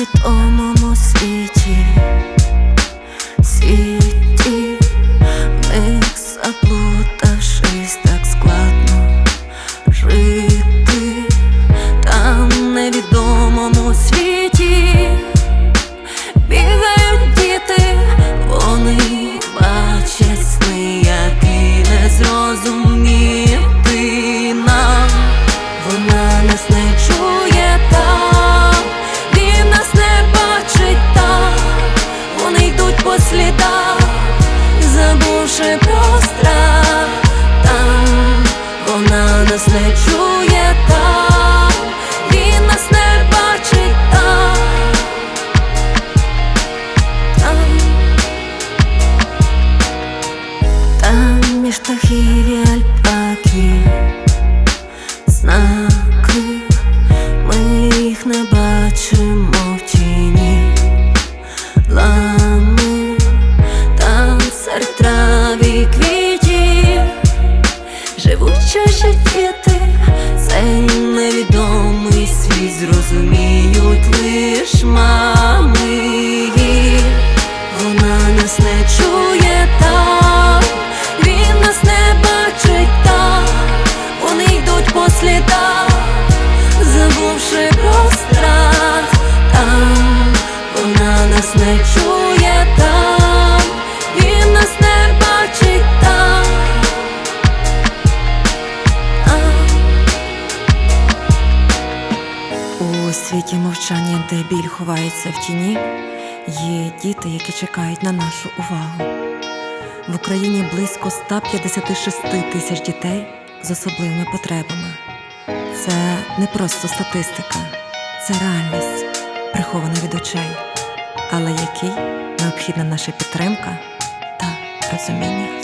Git olmamız iyi ki. птахів і альп чує там, він нас не бачить. У світі мовчання, де біль ховається в тіні, є діти, які чекають на нашу увагу. В Україні близько 156 тисяч дітей з особливими потребами. Це не просто статистика, це реальність, прихована від очей, але якій необхідна наша підтримка та розуміння.